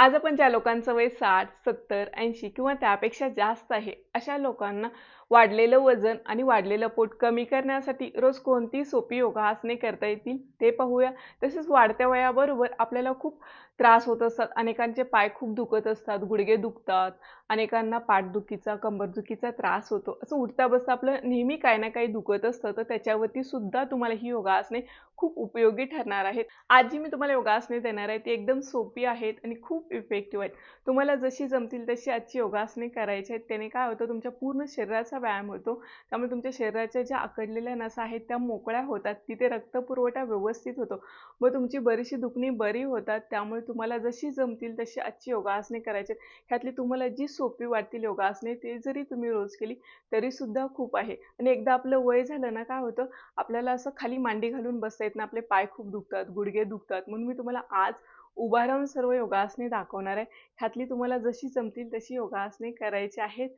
आज आपण ज्या लोकांचं वय साठ सत्तर ऐंशी किंवा त्यापेक्षा जास्त आहे अशा लोकांना वाढलेलं वजन आणि वाढलेलं पोट कमी करण्यासाठी रोज कोणती सोपी योगासने करता येतील ते पाहूया. तसेच वाढत्या वयाबरोबर आपल्याला खूप त्रास होत असतात. अनेकांचे पाय खूप दुखत असतात गुडघे दुखतात अनेकांना पाठदुखीचा कंबरदुखीचा त्रास होतो. असं उठता बसता आपलं नेहमी काही ना काही दुखत असतं. तर त्याच्यावरती सुद्धा तुम्हाला ही योगासने खूप उपयोगी ठरणार आहेत. आज जी मी तुम्हाला योगासने देणार आहे. ती एकदम सोपी आहेत आणि खूप इफेक्टिव्ह आहेत. तुम्हाला जशी जमतील तशी आजची योगासने करायची आहेत. त्याने काय होतं तुमच्या पूर्ण शरीराचा व्यायाम होतो. त्यामुळे तुमच्या शरीराच्या ज्या आकडलेल्या नसा आहेत त्या मोकळ्या होतात. तिथे रक्तपुरवठा व्यवस्थित होतो. व तुमची बरीचशी दुखणी बरी होतात. त्यामुळे तुम्हाला जशी जमतील तशी आजची योगासने करायची. ह्यातली तुम्हाला जी सोपी वाटतील योगासने ते जरी तुम्ही रोज केली तरी सुद्धा खूप आहे. आणि एकदा आपलं वय झालं ना काय होतं? आपल्याला असं खाली मांडी घालून बसता येत ना आपले पाय खूप दुखतात गुडघे दुखतात. म्हणून मी तुम्हाला आज उभा राहून सर्व योगासने दाखवणार आहे. ह्यातली तुम्हाला जशी जमतील तशी योगासने करायची आहेत.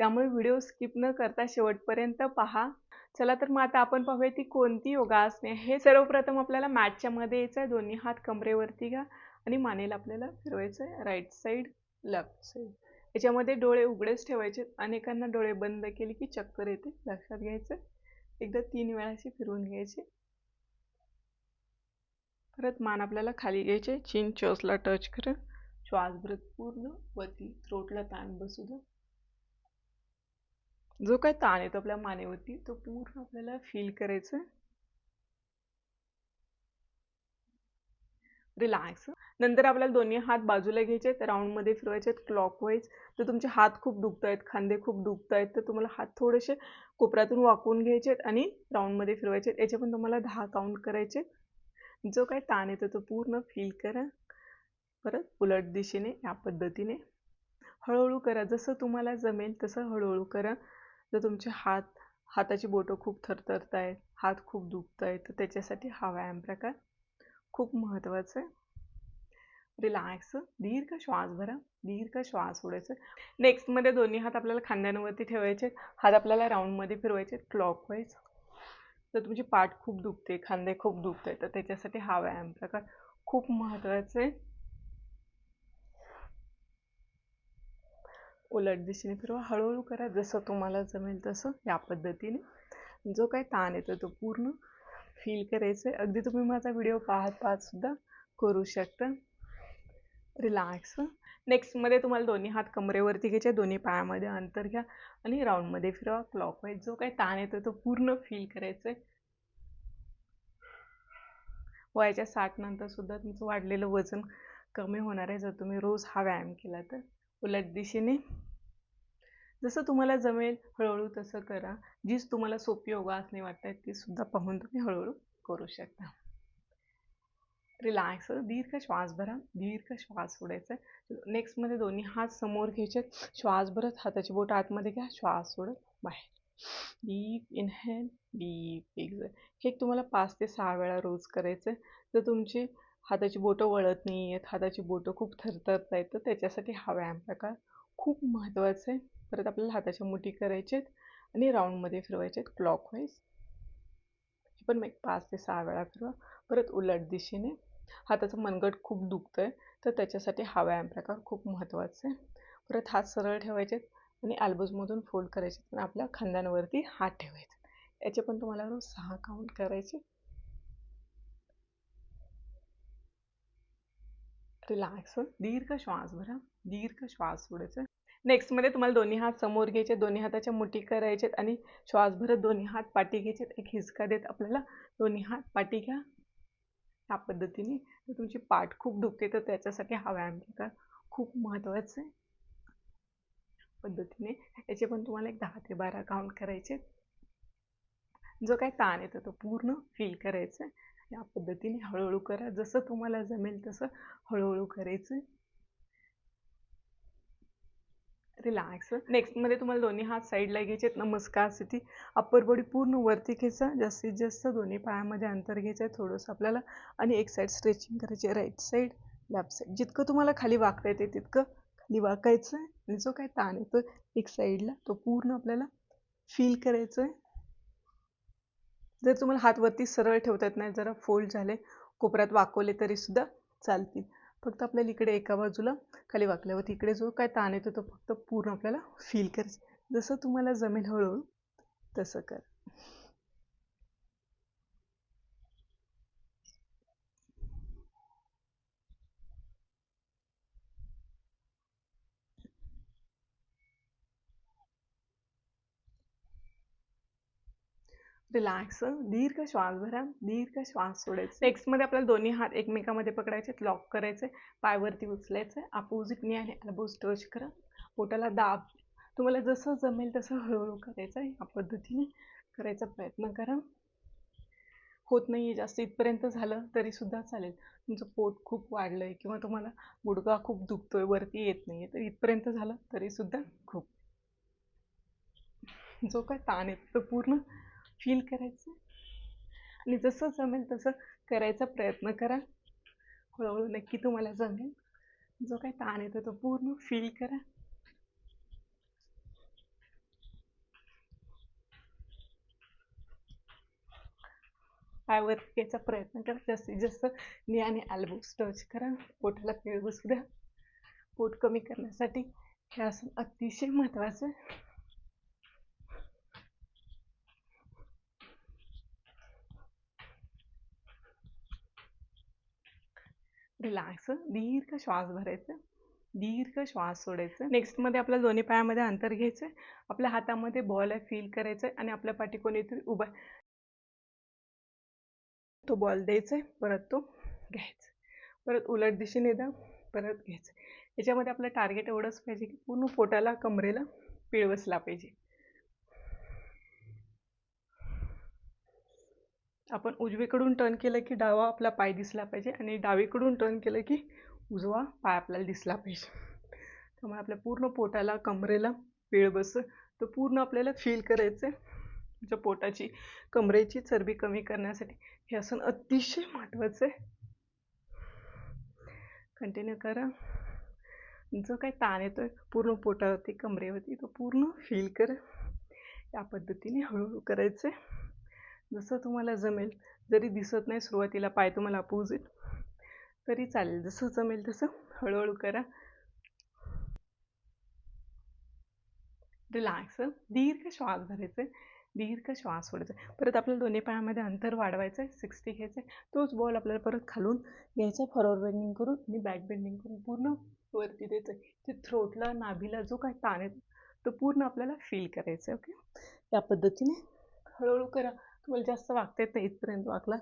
त्यामुळे व्हिडिओ स्किप न करता शेवटपर्यंत पहा. चला तर मग आता आपण पाहूया ती कोणती योगासने. हे सर्वप्रथम आपल्याला मॅटच्या मध्ये यायचं आहे दोन्ही हात कमरेवरती घ्या आणि मानेला आपल्याला फिरवायचं आहे राईट साईड लेफ्ट साईड याच्यामध्ये डोळे उघडेच ठेवायचे. अनेकांना डोळे बंद केले की चक्कर येते. लक्षात घ्यायचं एकदा तीन वेळा अशी फिरवून घ्यायचे. परत मान आपल्याला खाली घ्यायचे. चिन चोसला टच कर. श्वासभरत पूर्ण. वरती थ्रोटला ताण बसू द्या. जो काय ताण येतो आपल्या मानेवरती तो पूर्ण आपल्याला फील करायचं. रिलॅक्स नंतर आपल्याला दोन्ही हात बाजूला घ्यायचे आहेत राऊंडमध्ये फिरवायचे आहेत क्लॉकवाईज तर तुमचे हात खूप दुखत आहेत खांदे खूप दुखत आहेत तर तुम्हाला हात थोडेसे कोपऱ्यातून वाकवून घ्यायचे आहेत आणि राऊंडमध्ये फिरवायचे आहेत याचे पण तुम्हाला दहा काउंट करायचे. जो काय ताण येतो तो पूर्ण फील करा. परत उलट दिशेने या पद्धतीने. हळूहळू करा. जसं तुम्हाला जमेल तसं हळूहळू करा. जर तुमचे हात हाताची बोटं खूप थरथरत आहेत हात खूप दुखत आहेत तर त्याच्यासाठी हा व्यायाम प्रकार खूप महत्त्वाचं आहे. रिलॅक्स दीर्घ श्वास भरा दीर्घ श्वास सोडायचा. नेक्स्टमध्ये दोन्ही हात आपल्याला खांद्यांवरती ठेवायचे हात आपल्याला राऊंडमध्ये फिरवायचे क्लॉकवाईज जर तुमची पाठ खूप दुखते खांदे खूप दुखत आहे तर त्याच्यासाठी हा व्यायाम प्रकार खूप महत्त्वाचा आहे. उलट दिशेने फिरवा. हळूहळू करा जसं तुम्हाला जमेल तसं या पद्धतीने. जो काही ताण येतो तो पूर्ण फील करायचं आहे अगदी तुम्ही माझा व्हिडिओ पाहत पाहत सुद्धा करू शकता. रिलॅक्स नेक्स्टमध्ये तुम्हाला दोन्ही हात कमरेवरती घ्यायचे दोन्ही पायामध्ये अंतर घ्या आणि राऊंडमध्ये फिरवा. क्लॉकवाईज जो काही ताण येतो तो पूर्ण फील करायचं आहे वयाच्या साठ नंतर सुद्धा तुमचं वाढलेलं वजन कमी होणार आहे. जर तुम्ही रोज हा व्यायाम केला तर. उलट दिशेने. जसं तुम्हाला जमेल हळूहळू तसं करा. जीच तुम्हाला सोपी योगासने वाटतात ती सुद्धा पाहून तुम्ही हळूहळू करू शकता. रिलॅक्स दीर्घ श्वास भरा दीर्घ श्वास सोडायचा. नेक्स्टमध्ये दोन्ही हात समोर घ्यायचे. श्वास भरत हाताची बोट आतमध्ये घ्या श्वास सोडत बाहेर. डीप इनहेल डीप एक्झेल हे तुम्हाला पाच ते सहा वेळा रोज करायचं. जर तुमची हाताची बोटं वळत नाही आहेत हाताची बोटं खूप थरथरत आहेत तर त्याच्यासाठी हा व्यायाम प्रकार खूप महत्त्वाचा आहे. परत आपल्याला हाताच्या मुठी करायचे आहेत आणि राऊंडमध्ये फिरवायचे आहेत क्लॉकवाईज हे पण एक पाच ते सहा वेळा फिरवा. परत उलट दिशेने. हाताचं मनगट खूप दुखतं आहे तर त्याच्यासाठी हा व्यायाम प्रकार खूप महत्त्वाचा आहे. परत हात सरळ ठेवायचे आणि ॲल्बोजमधून फोल्ड करायचे. आणि आपल्या खांद्यांवरती हात ठेवायचे. याचे पण तुम्हाला रोज सहा काउंट करायचे. रिलॅक्स दीर्घ श्वास भरा दीर्घ श्वास सोडायचा. नेक्स्टमध्ये तुम्हाला दोन्ही हात समोर घ्यायचे दोन्ही हाताच्या मुठी करायचेत आणि श्वास भरत दोन्ही हात पाठी घ्यायचेत एक हिसका देत आपल्याला दोन्ही हात पाठी घ्या. या पद्धतीने. तर तुमची पाठ खूप दुखते तर त्याच्यासाठी हा व्यायाम प्रकार खूप महत्त्वाचा आहे. पद्धतीने. याचे पण तुम्हाला एक दहा ते बारा काउंट करायचे जो काय ताण येतो तो पूर्ण फील करायचं आहे. या पद्धतीने हळूहळू करा. जसं तुम्हाला जमेल तसं हळूहळू करायचं. रिलॅक्स नेक्स्टमध्ये तुम्हाला दोन्ही हात साईडला घ्यायचे नमस्कार स्थिती अप्पर बॉडी पूर्ण वरती घ्यायचा. जास्तीत जास्त दोन्ही पायामध्ये अंतर घ्यायचं आहे. थोडंसं आपल्याला आणि एक साईड स्ट्रेचिंग करायची राईट साईड लेफ्ट साईड जितकं तुम्हाला खाली वाकता येते तितकं खाली वाकायचं आहे. आणि जो काय ताण येतो एक साईडला तो पूर्ण आपल्याला फील करायचं आहे. जर तुम्हाला हात वरती सरळ ठेवता येत नाही जरा फोल्ड झाले कोपऱ्यात वाकवले तरी सुद्धा चालतील. फक्त आपल्याला इकडे एका बाजूला खाली वाकल्यावरती इकडे जो काय ताण येतो तो फक्त पूर्ण आपल्याला फील करायचं. जसं तुम्हाला जमेल हळूहळू तसं कर. रिलॅक्स दीर्घ श्वास भरा दीर्घ श्वास सोडायचा. नेक्स्टमध्ये आपल्याला दोन्ही हात एकमेकामध्ये पकडायचे लॉक करायचे पायवरती उचलायचे अपोजिट नि आणि एल्बोज टच करा. पोटाला दाब. तुम्हाला जसं जमेल तसं हळूहळू करायचं आहे या पद्धतीने करायचा प्रयत्न करा. होत नाही आहे जास्त इथपर्यंत झालं तरी सुद्धा चालेल. तुमचं पोट खूप वाढलं आहे किंवा तुम्हाला गुडघा खूप दुखतोय वरती येत नाही आहे तर इथपर्यंत झालं तरी सुद्धा खूप. जो काय ताण आहे तो पूर्ण फील करायचं? आणि जसं जमेल तसं करायचा प्रयत्न करा. हळूहळू नक्की तुम्हाला जमेल. जो काही ताण येतो तो पूर्ण फील करा. पायावर याचा प्रयत्न करा. जास्तीत जास्त नि आणि ॲल्बोज टच करा. पोटाला पेळ घुसू द्या. पोट कमी करण्यासाठी हे असं अतिशय महत्त्वाचं आहे. रिलॅक्स दीर्घ श्वास भरायचा. दीर्घ श्वास सोडायचं. नेक्स्टमध्ये आपल्या दोन्ही पायामध्ये अंतर घ्यायचं. आहे आपल्या हातामध्ये बॉल आहे फील करायचं आहे आणि आपल्या पाठी कोणीतरी उभा तो बॉल द्यायचा. आहे परत तो घ्यायचा. परत उलट दिशेने द्या परत घ्यायचं. याच्यामध्ये आपलं टार्गेट एवढंच पाहिजे की पूर्ण पोटाला कमरेला पिळ बसला पाहिजे. आपण उजवीकडून टर्न केलं की डावा आपला पाय दिसला पाहिजे आणि डावीकडून टर्न केलं की उजवा पाय आपल्याला दिसला पाहिजे. त्यामुळे आपल्या पूर्ण पोटाला कमरेला वेळ बस तर पूर्ण आपल्याला फील करायचं आहे तुमच्या पोटाची कमरेची चरबी कमी करण्यासाठी. हे आसन अतिशय महत्त्वाचं आहे. कंटिन्यू करा. जो काही ताण येतोय पूर्ण पोटावरती कमरेवरती तो पूर्ण फील करा. या पद्धतीने हळूहळू करायचं आहे जसं तुम्हाला जमेल जरी दिसत नाही सुरुवातीला पाय तुम्हाला अपोजिट तरी चालेल. जसं जमेल तसं हळूहळू करा. रिलॅक्स दीर्घ श्वास धरायचे दीर्घ श्वास सोडायचा परत आपल्याला दोन्ही पायामध्ये अंतर वाढवायचं आहे सिक्स्टी घ्यायचं आहे तोच बॉल आपल्याला परत खालून घ्यायचा. फॉरवर्ड बेंडिंग करून आणि बॅक बेंडिंग करून पूर्ण वरती द्यायचं आहे ते थ्रोटला नाभीला जो काही ताण येतो तो पूर्ण आपल्याला फील करायचा आहे ओके या पद्धतीने हळूहळू करा. तुम्हाला जास्त वागता येत नाही इथपर्यंत वाकला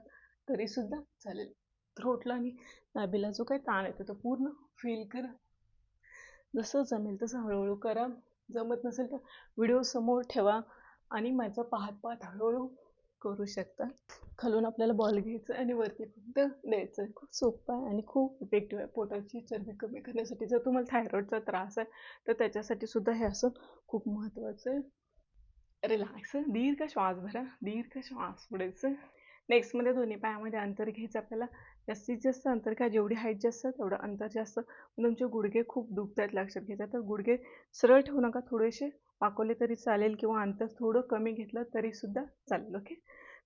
तरीसुद्धा चालेल. थ्रोटला आणि नाभीला जो काही ताण येतो तो पूर्ण फील करा. जसं जमेल तसं हळूहळू करा. जमत नसेल तर व्हिडिओ समोर ठेवा आणि माझं पाहत पाहत हळूहळू करू शकता. खालून आपल्याला बॉल घ्यायचं आणि वरती फक्त द्यायचं. आहे खूप सोपं आहे आणि खूप इफेक्टिव्ह आहे. पोटाची चरबी कमी करण्यासाठी जर तुम्हाला थायरॉईडचा त्रास आहे तर त्याच्यासाठी सुद्धा हे असं खूप महत्त्वाचं आहे. रिलॅक्स दीर्घ श्वास भरा? दीर्घ श्वास पुढेचं. नेक्स्टमध्ये दोन्ही पायामध्ये अंतर घ्यायचं आपल्याला. जास्तीत जास्त अंतर घ्या जेवढी हाईट जास्त तेवढं अंतर जास्त. तुमचे गुडघे खूप दुखत आहेत लक्षात घ्यायचं तर गुडघे सरळ ठेवू नका. थोडेसे वाकवले तरी चालेल किंवा अंतर थोडं कमी घेतलं तरीसुद्धा चालेल ओके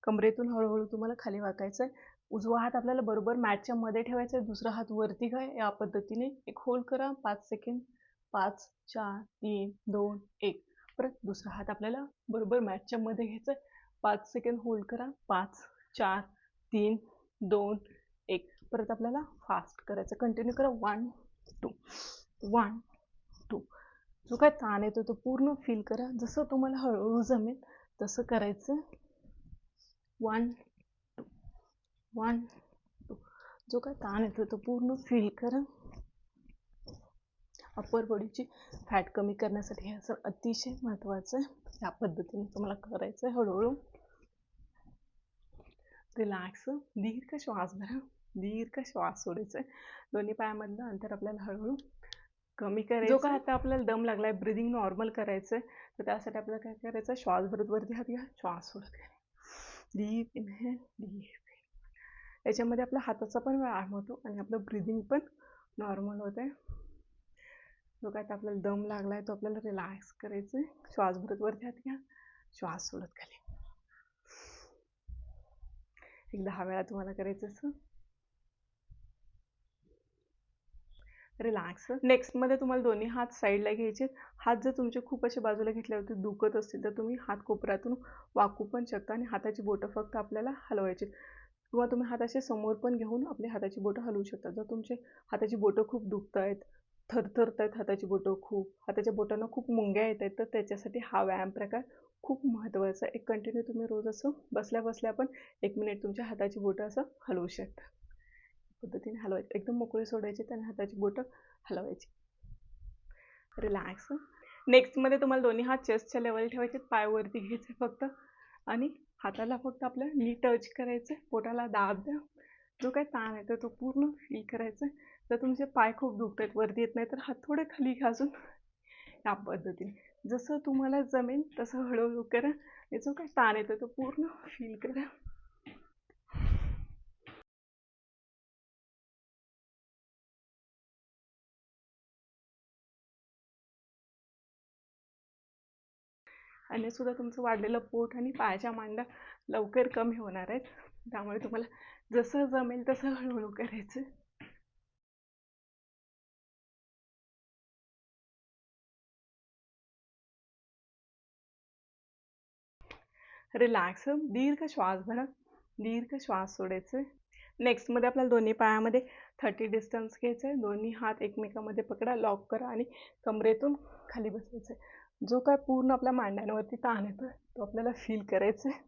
कमरेतून हळूहळू तुम्हाला खाली वाकायचं आहे उजवा हात आपल्याला बरोबर मॅटच्या मध्ये ठेवायचा आहे दुसरा हात वरती घ्या. या पद्धतीने एक होल्ड करा. पाच सेकंड पाच चार तीन दोन एक. परत दुसरा हात आपल्याला बरोबर मॅटच्या मध्ये घ्यायचा आहे. पाच सेकंड होल्ड करा. पाच चार तीन दोन एक. परत आपल्याला फास्ट करायचं. कंटिन्यू करा. वन टू वन टू जो काय ताण येतो तो पूर्ण फील करा. जसं तुम्हाला हळूहळू जमेल तसं करायचं. वन टू वन टू जो काय ताण येतो तो पूर्ण फील करा. अप्पर बॉडीची फॅट कमी करण्यासाठी हे असं अतिशय महत्त्वाचं आहे. या पद्धतीने तुम्हाला करायचं आहे हळूहळू. रिलॅक्स दीर्घ श्वास भरा. दीर्घ श्वास सोडायचा आहे दोन्ही पायामधलं अंतर आपल्याला हळूहळू कमी करायचं जो आता आपल्याला दम लागलाय ब्रिदिंग नॉर्मल करायचं आहे तर त्यासाठी आपल्याला काय करायचं श्वास भरत वरती हात घ्या. श्वास सोडत घ्या. डीप इनहेल डीप याच्यामध्ये आपल्या हाताचा पण व्यायाम होतो आणि आपलं ब्रिदिंग पण नॉर्मल होत आहे जो काय आपल्याला दम लागला आहे तो आपल्याला रिलॅक्स करायचं आहे श्वास भरत वरती हात घ्या. श्वास सोडत खाली. एक दहा वेळा तुम्हाला करायचं असं. रिलॅक्स नेक्स्टमध्ये तुम्हाला दोन्ही हात साईडला घ्यायचे हात जर तुमचे खूप असे बाजूला घेतल्यावरती दुखत असतील तर तुम्ही हात कोपऱ्यातून वाकू पण शकता आणि हाताची बोटं फक्त आपल्याला हलवायची. किंवा तुम्ही हात असे समोर पण घेऊन आपली हाताची बोटं हलवू शकता. जर तुमचे हाताची बोटं खूप दुखत आहेत थरथरत आहेत हाताची बोटं खूप. हाताच्या बोटांना खूप मुंग्या येत आहेत तर त्याच्यासाठी हा व्यायाम प्रकार खूप महत्त्वाचा आहे. एक कंटिन्यू तुम्ही रोज असं बसल्या बसल्या पण एक मिनिट तुमच्या हाताची बोटं असं हलवू शकता. पद्धतीने हलवायची. एकदम मोकळी सोडायची आणि हाताची बोटं हलवायची. रिलॅक्स नेक्स्टमध्ये तुम्हाला दोन्ही हात चेस्टच्या लेवल ठेवायचे. पाय वरती घ्यायचे फक्त आणि हाताला फक्त आपलं नी टच करायचं. पोटाला दाब द्या. जो काही ताण आहे तो पूर्ण फील करायचा. जर तुमचे पाय खूप दुखत वरती येत नाही तर हात थोडे खाली घासून या पद्धतीने. जसं तुम्हाला जमेल तसं हळूहळू करा. आणि जो काही ताण येतो तो पूर्ण फील करा. आणि सुद्धा तुमचं वाढलेलं पोट आणि पायाच्या मांड्या लवकर कमी होणार आहेत. त्यामुळे तुम्हाला जसं जमेल तसं हळूहळू करायचं. रिलॅक्स दीर्घ श्वास भरा. दीर्घ श्वास सोडायचे नेक्स्टमध्ये आपल्याला दोन्ही पायामध्ये थर्टी डिस्टन्स घ्यायचं आहे दोन्ही हात एकमेकामध्ये पकडा लॉक करा आणि कमरेतून खाली बसायचं आहे जो काय पूर्ण आपल्या मांड्यांवरती ताण येतो तो आपल्याला फील करायचा आहे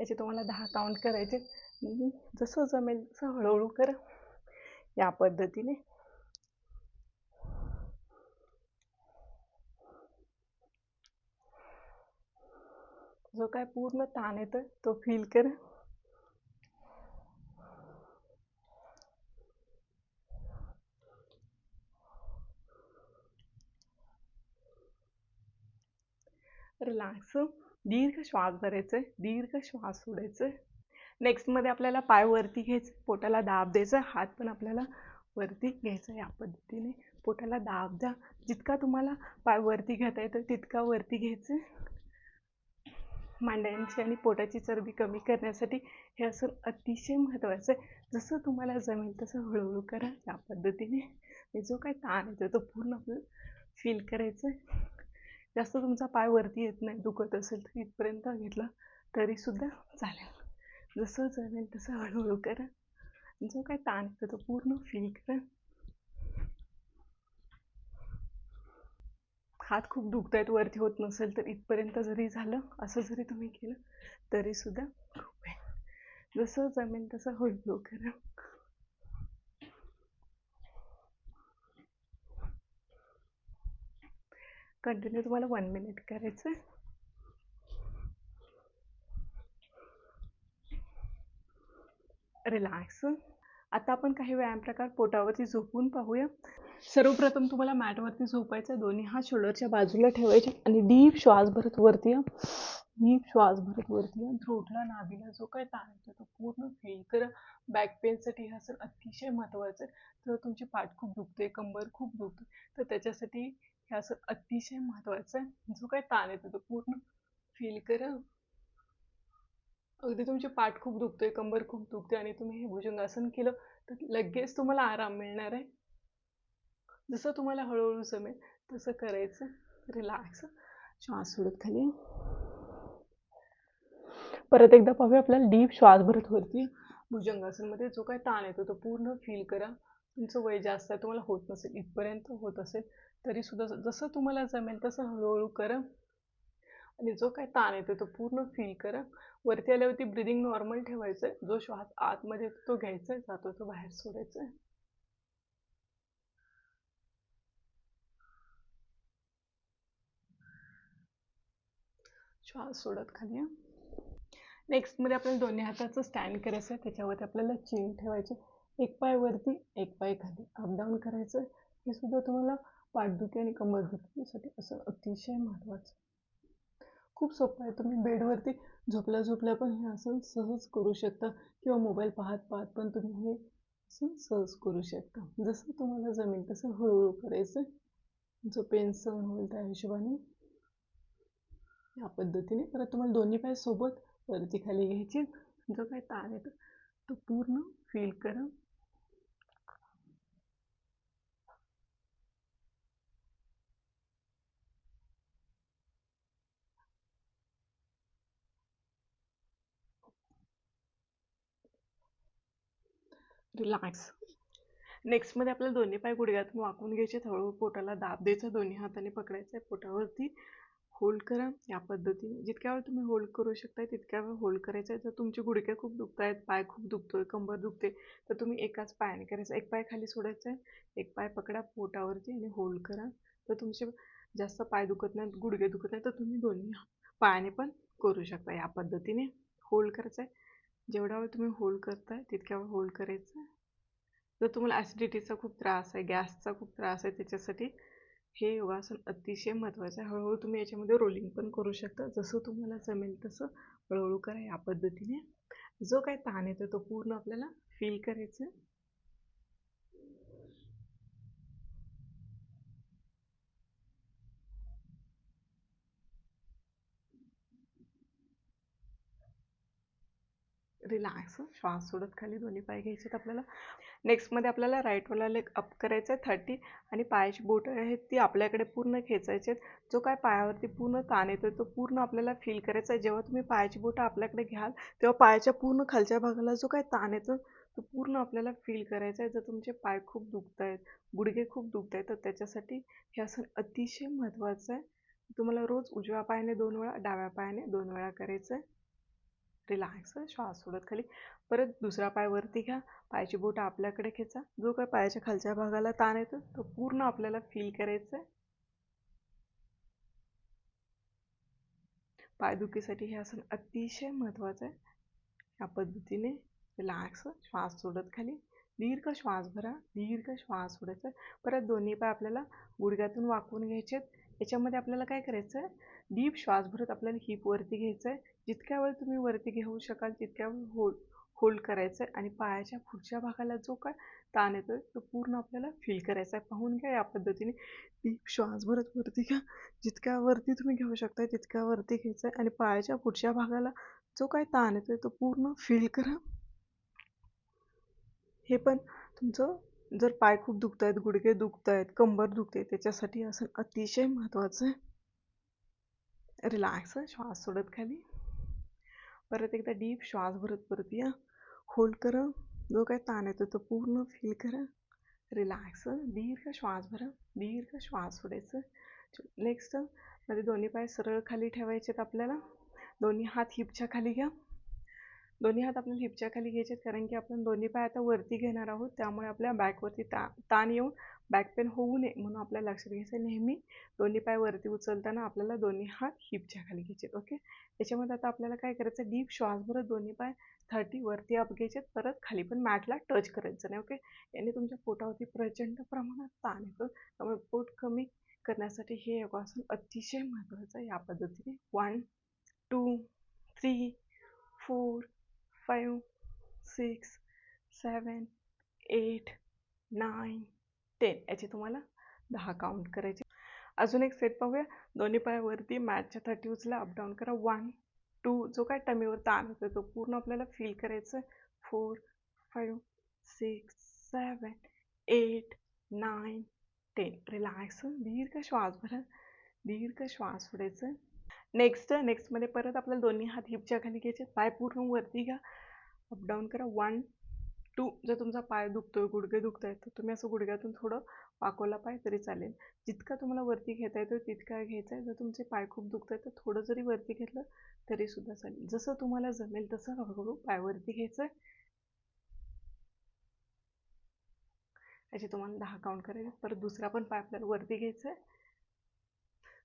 याचे तुम्हाला दहा काउंट करायचे जसं जमेल तसं हळूहळू करा. या पद्धतीने जो काय पूर्ण ताण येतो तो फील कर. रिलॅक्स दीर्घ श्वास भरायचे दीर्घ श्वास सोडायचे. नेक्स्टमध्ये आपल्याला पाय वरती घ्यायचं पोटाला दाब द्यायचा हात पण आपल्याला वरती घ्यायचा या पद्धतीने. पोटाला दाब द्या. जितका तुम्हाला पाय वरती घेता येतो तितका वरती घ्यायचं. मांड्यांची आणि पोटाची चरबी कमी करण्यासाठी हे असं अतिशय महत्त्वाचं आहे. जसं तुम्हाला जमेल तसं हळूहळू करा. त्या पद्धतीने. जो काय ताण येतो तो पूर्ण फील करायचं आहे. जास्त तुमचा पाय वरती येत नाही दुखत असेल तर इथपर्यंत घेतला तरीसुद्धा चालेल. जसं जमेल तसं हळूहळू करा. जो काय ताण येतो तो पूर्ण फील करा. हात खूप दुखत आहेत वरती होत नसेल तर इथपर्यंत जरी झालं असं जरी तुम्ही केलं तरीसुद्धा खूप आहे. जसं जमेल तसं हळूहळू करा कंटिन्यू तुम्हाला वन मिनिट करायचं रिलॅक्स आता आपण काही व्यायाम प्रकार पोटावरती झोपून पाहूया. सर्वप्रथम तुम्हाला मॅटवरती झोपायचं दोन्ही हात शोल्डरच्या बाजूला ठेवायचे आणि डीप श्वास भरत वरती डीप श्वास भरत वरती थ्रोटला नाभीला जो काही ताण येतो तो पूर्ण फील करा. बॅक पेनसाठी हा सर अतिशय महत्त्वाचं आहे. तर तुमची पाठ खूप दुखते कंबर खूप दुखते तर त्याच्यासाठी हे असं अतिशय महत्त्वाचं आहे. जो काही ताण येतो तो पूर्ण फील करा. अगदी तुमची पाठ खूप दुखते कंबर खूप दुखते आणि तुम्ही हे भुजंगासन केलं तर लगेच तुम्हाला आराम मिळणार आहे. जसं तुम्हाला हळूहळू जमेल तसं करायचं. रिलॅक्स श्वास सोडत खाली. परत एकदा पाहूया आपल्याला डीप श्वास भरत वरती. भुजंगासनमध्ये जो काय ताण येतो तो पूर्ण फील करा. तुमचं वय जास्त आहे तुम्हाला होत नसेल इथपर्यंत होत असेल तरी सुद्धा जसं तुम्हाला जमेल तसं हळूहळू करा. आणि जो काय ताण येतो तो पूर्ण फील करा. वरती आल्यावरती ब्रिदिंग नॉर्मल ठेवायचं आहे जो श्वास आतमध्ये तो घ्यायचा आहे जातो तो बाहेर सोडायचा आहे श्वास सोडत खाली नेक्स्टमध्ये आपल्याला दोन्ही हाताचं स्टँड करायचं आहे त्याच्यावरती आपल्याला चेन ठेवायची एक पाय वरती एक पाय खाली. अपडाऊन करायचं हे सुद्धा तुम्हाला पाठदुखी आणि कंबरदुखीसाठी असं अतिशय महत्त्वाचं खूप सोपं आहे. तुम्ही बेडवरती झोपल्या झोपल्या पण हे असं सहज करू शकता किंवा मोबाईल पाहत पाहत पण तुम्ही हे असं सहज करू शकता. जसं तुम्हाला जमेल तसं हळूहळू करायचं. जो पेन सहन होईल त्या हिशोबाने या पद्धतीने. परत तुम्हाला दोन्ही पाय सोबत वरती खाली घ्यायचे. जो काय ताण येतो तो पूर्ण फील करा. रिलॅक्स नेक्स्टमध्ये आपल्याला दोन्ही पाय गुडघ्यातून वाकून घ्यायचे हळूहळू पोटाला दाब द्यायचा. दोन्ही हाताने पकडायचं आहे. पोटावरती होल्ड करा. या पद्धतीने जितक्या वेळ तुम्ही होल्ड करू शकताय तितक्या वेळ होल्ड करायचं आहे. जर तुमचे गुडघे खूप दुखत आहेत पाय खूप दुखतोय कंबर दुखते तर तुम्ही एकाच पायाने करायचं. एक पाय खाली सोडायचा आहे. एक पाय पकडा पोटावरती आणि होल्ड करा. तर तुमचे जास्त पाय दुखत नाहीत गुडघे दुखत नाही तर तुम्ही दोन्ही पायाने पण करू शकता. या पद्धतीने होल्ड करायचं आहे. जेवढा वेळ तुम्ही होल्ड करताय तितक्या वेळ होल्ड करायचं. आहे जर तुम्हाला ॲसिडिटीचा खूप त्रास आहे गॅसचा खूप त्रास आहे त्याच्यासाठी हे योगासन अतिशय महत्त्वाचं आहे. हळूहळू तुम्ही याच्यामध्ये रोलिंग पण करू शकता. जसं तुम्हाला जमेल तसं हळूहळू करा या पद्धतीने. जो काही ताण येतो तो पूर्ण आपल्याला फील करायचा रिलॅक्स श्वास सोडत खाली दोन्ही पाय घ्यायचे आपल्याला. नेक्स्टमध्ये आपल्याला राईटवाला लेग अप करायचं आहे थर्टी आणि पायाची बोटं आहेत ती आपल्याकडे पूर्ण खेचायचे आहेत. जो काय पायावरती पूर्ण ताण येतो तो पूर्ण आपल्याला फील करायचा आहे. जेव्हा तुम्ही पायाची बोटं आपल्याकडे घ्याल तेव्हा पायाच्या पूर्ण खालच्या भागाला जो काय ताण येतो तो पूर्ण आपल्याला फील करायचा आहे. जर तुमचे पाय खूप दुखत आहेत गुडघे खूप दुखत आहेत तर त्याच्यासाठी हे असं अतिशय महत्त्वाचं आहे. तुम्हाला रोज उजव्या पायाने दोन वेळा डाव्या पायाने दोन वेळा करायचं आहे. रिलॅक्स श्वास सोडत खाली. परत दुसरा पाय वरती घ्या. पायाची बोटं आपल्याकडे खेचा. जो काय पायाच्या खालच्या भागाला ताण येतो तो पूर्ण आपल्याला फील करायचा आहे पायदुखीसाठी हे आसन अतिशय महत्त्वाचं आहे. या पद्धतीने रिलॅक्स श्वास सोडत खाली. दीर्घ श्वास भरा. दीर्घ श्वास सोडायचा. परत दोन्ही पाय आपल्याला गुडघ्यातून वाकवून घ्यायचे आहेत याच्यामध्ये आपल्याला काय करायचं आहे डीप श्वास भरत आपल्याला हिप वरती घ्यायचं आहे जितक्या वेळ तुम्ही वरती घेऊ शकाल तितक्या वेळ होल्ड होल्ड करायचं आहे आणि पायाच्या पुढच्या भागाला जो काय ताण येतो आहे तो पूर्ण आपल्याला फील करायचा आहे पाहून घ्या या पद्धतीने. डीप श्वास भरत वरती घ्या. जितक्या वरती तुम्ही घेऊ शकताय तितक्या वरती घ्यायचं आहे आणि पायाच्या पुढच्या भागाला जो काय ताण येतो आहे तो पूर्ण फील करा. हे पण तुमचं जर पाय खूप दुखत आहेत गुडघे दुखत आहेत कंबर दुखते त्याच्यासाठी असं अतिशय महत्त्वाचं आहे. रिलॅक्स श्वास सोडत खाली. परत एकदा डीप श्वास भरत परत या. होल्ड करा. जो काय ताण येतो तो पूर्ण फील करा. रिलॅक्स दीर्घ श्वास भरा. दीर्घ श्वास सोडायचं. नेक्स्टमध्ये दोन्ही पाय सरळ खाली ठेवायचे आपल्याला. दोन्ही हात हिपच्या खाली घ्या. दोन्ही हात आपल्याला हिपच्या खाली घ्यायचे कारण की आपण दोन्ही पाय आता वरती घेणार आहोत. त्यामुळे आपल्या बॅकवरती ता ताण येऊन बॅक पेन होऊ नये म्हणून आपल्याला लक्षात घ्यायचं नेहमी दोन्ही पाय वरती उचलताना आपल्याला दोन्ही हात हिपच्या खाली घ्यायचे ओके त्याच्यामध्ये आता आपल्याला काय करायचं डीप श्वास भरत दोन्ही पाय थर्टी वरती अप घ्यायचे परत खाली पण मॅटला टच करायचं नाही ओके याने तुमच्या पोटावरती प्रचंड प्रमाणात ताण येतो. त्यामुळे पोट कमी करण्यासाठी हे योगासन अतिशय महत्त्वाचं आहे या पद्धतीने. One two three four five six seven eight nine ten याचे तुम्हाला दहा काउंट करायचे. अजून एक सेट पाहूया. दोन्ही पायावरती मॅटच्या थर्टी उचला अपडाऊन करा. वन टू जो काय टमीवर ताण होतो तो पूर्ण आपल्याला फील करायचं आहे. Four five six seven eight nine ten relax दीर्घ श्वास भरा. दीर्घ श्वास सोडायचं नेक्स्ट नेक्स्टमध्ये परत आपल्याला दोन्ही हात हिपच्या खाली घ्यायचे पाय पूर्ण वरती घ्या. अपडाऊन करा. वन टू जर तुमचा पाय दुखतोय गुडघे दुखत आहेत तर तुम्ही असं गुडघ्यातून थोडं वाकवला पाय तरी चालेल. जितका तुम्हाला वरती घेता येतो तितका घ्यायचा आहे. जर तुमचे पाय खूप दुखत आहेत तर थोडं जरी वरती घेतलं तरी सुद्धा चालेल. जसं तुम्हाला जमेल तसं हळूहळू पाय वरती घ्यायचं आहे. याचे तुम्हाला दहा काउंट करायचे परत दुसरा पण पाय आपल्याला वरती घ्यायचा आहे.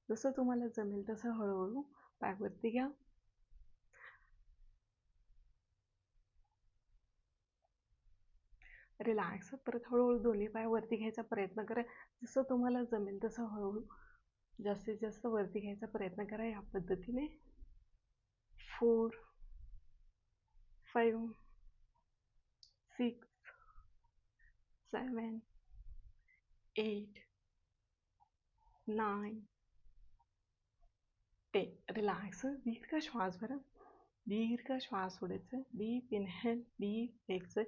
जसं तुम्हाला जमेल तसं हळूहळू पाय वरती घ्या. रिलॅक्स परत हळूहळू दोन्ही पाय वरती घ्यायचा प्रयत्न करा. जसं तुम्हाला जमेल तसं हळूहळू जास्तीत जास्त वरती घ्यायचा प्रयत्न करा या पद्धतीने. Four five six seven eight nine ten relax दीर्घ श्वास भरा. दीर्घ श्वास सोडायचं डीप इनहेल डीप एक्सेल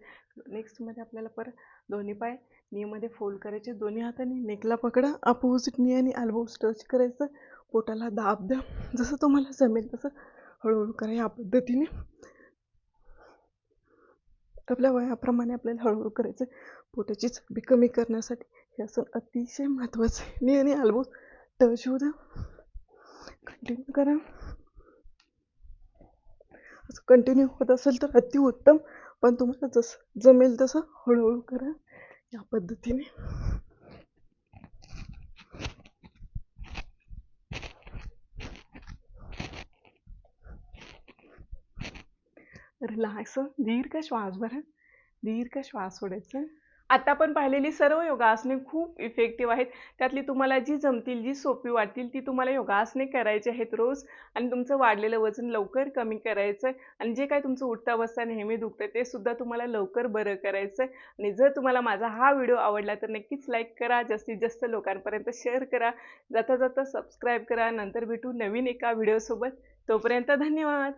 नेक्स्टमध्ये आपल्याला परत दोन्ही पाय नीमध्ये फोल्ड करायचे. दोन्ही हाताने नेकला पकडा. अपोजिट नी आणि अल्बो टच करायचं. पोटाला दाब द्या. जसं तुम्हाला जमेल तसं हळूहळू करा या पद्धतीने. आपल्या वयाप्रमाणे आपल्याला हळूहळू करायचं. पोटाची चरबी कमी करण्यासाठी हे असं अतिशय महत्त्वाचं आहे. मी आणि अल्बो टच होऊ द्या. कंटिन्यू करा. असं कंटिन्यू होत असेल तर अतिउत्तम पण तुम्हाला जसं जमेल तसं हळूहळू करा या पद्धतीने. रिलॅक्स दीर्घ श्वास भरा दीर्घ श्वास सोडायचा. आता आपण पाहिलेली सर्व योगासने खूप इफेक्टिव्ह आहेत. त्यातली तुम्हाला जी जमतील जी सोपी वाटतील ती तुम्हाला योगासने करायची आहेत रोज. आणि तुमचं वाढलेलं वजन लवकर कमी करायचं आहे आणि जे काय तुमचं उठता बसता नेहमी दुखतं ते सुद्धा तुम्हाला लवकर बरं करायचं आहे आणि जर तुम्हाला माझा हा व्हिडिओ आवडला तर नक्कीच लाईक करा. जास्तीत जास्त लोकांपर्यंत शेअर करा. जाता जाता सबस्क्राईब करा. नंतर भेटू नवीन एका व्हिडिओसोबत. तोपर्यंत धन्यवाद!